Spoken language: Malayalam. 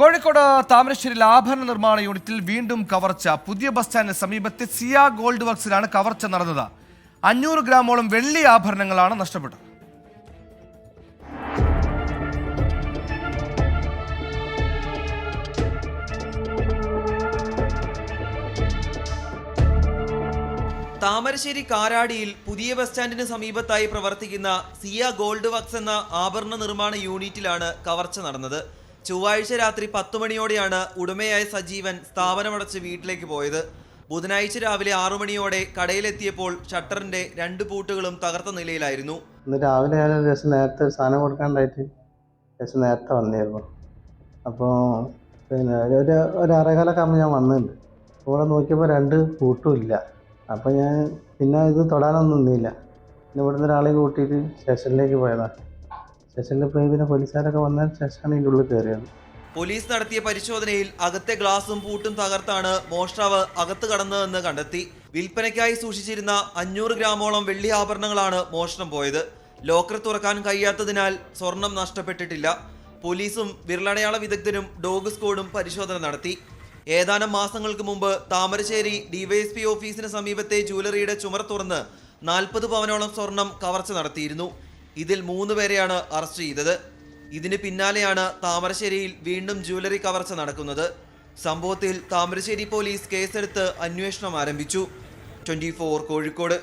കോഴിക്കോട് താമരശ്ശേരി ആഭരണ നിർമ്മാണ യൂണിറ്റിൽ വീണ്ടും കവർച്ച. പുതിയ ബസ് സ്റ്റാൻഡിന് സമീപത്തെ സിയ ഗോൾഡ് വർക്സിലാണ് കവർച്ച നടന്നത്. അഞ്ഞൂറ് ഗ്രാമോളം വെള്ളി ആഭരണങ്ങളാണ് നഷ്ടപ്പെട്ടത്. താമരശ്ശേരി കാരാടിയിൽ പുതിയ ബസ് സ്റ്റാൻഡിന് സമീപത്തായി പ്രവർത്തിക്കുന്ന സിയ ഗോൾഡ് വർക്സ് എന്ന ആഭരണ നിർമ്മാണ യൂണിറ്റിലാണ് കവർച്ച നടന്നത്. ചൊവ്വാഴ്ച രാത്രി പത്തു മണിയോടെയാണ് ഉടമയായ സജീവൻ സ്ഥാപനമടച്ച് വീട്ടിലേക്ക് പോയത്. ബുധനാഴ്ച രാവിലെ ആറു മണിയോടെ കടയിലെത്തിയപ്പോൾ ഷട്ടറിന്റെ രണ്ട് പൂട്ടുകളും തകർത്ത നിലയിലായിരുന്നു. രാവിലെ ഞാൻ ഒരു നേരത്തെ ഒരു സാധനം കൊടുക്കാണ്ടായിട്ട് ജസ്റ്റ് നേരത്തെ വന്നിരുന്നു. അപ്പോൾ പിന്നെ ഒരു ഒരു അരകാലൊക്കെ ഞാൻ വന്നിട്ടുണ്ട്. ഇവിടെ നോക്കിയപ്പോൾ രണ്ട് പൂട്ടും ഇല്ല. അപ്പോൾ ഞാൻ പിന്നെ ഇത് തൊടാനൊന്നും നിന്നില്ല. പിന്നെ ഇവിടുന്ന് ഒരാളെ കൂട്ടിയിട്ട് സ്റ്റേഷനിലേക്ക് പോയതാണ്. സ്റ്റേഷനിൽ പോയി പിന്നെ പോലീസുകാരൊക്കെ വന്നതിന് ഇതിന്റെ ഉള്ളിൽ കയറിയത്. പോലീസ് നടത്തിയ പരിശോധനയിൽ അകത്തെ ഗ്ലാസും പൂട്ടും തകർത്താണ് മോഷ്ടാവ് അകത്ത് കടന്നതെന്ന് കണ്ടെത്തി. വിൽപ്പനയ്ക്കായി സൂക്ഷിച്ചിരുന്ന അഞ്ഞൂറ് ഗ്രാമോളം വെള്ളി ആഭരണങ്ങളാണ് മോഷണം പോയത്. ലോക്കർ തുറക്കാൻ കഴിയാത്തതിനാൽ സ്വർണം നഷ്ടപ്പെട്ടിട്ടില്ല. പോലീസും വിരലടയാള വിദഗ്ധരും ഡോഗ് സ്ക്വാഡും പരിശോധന നടത്തി. ഏതാനും മാസങ്ങൾക്ക് മുമ്പ് താമരശ്ശേരി ഡിവൈഎസ്പി ഓഫീസിന് സമീപത്തെ ജൂവലറിയുടെ ചുമർ തുറന്ന് നാൽപ്പത് പവനോളം സ്വർണം കവർച്ച നടത്തിയിരുന്നു. ഇതിൽ മൂന്ന് പേരെയാണ് അറസ്റ്റ് ചെയ്തത്. ഇതിന് പിന്നാലെയാണ് താമരശ്ശേരിയിൽ വീണ്ടും ജുവലറി കവർച്ച നടക്കുന്നത്. സംഭവത്തിൽ താമരശ്ശേരി പോലീസ് കേസെടുത്ത് അന്വേഷണം ആരംഭിച്ചു. ട്വന്റി കോഴിക്കോട്.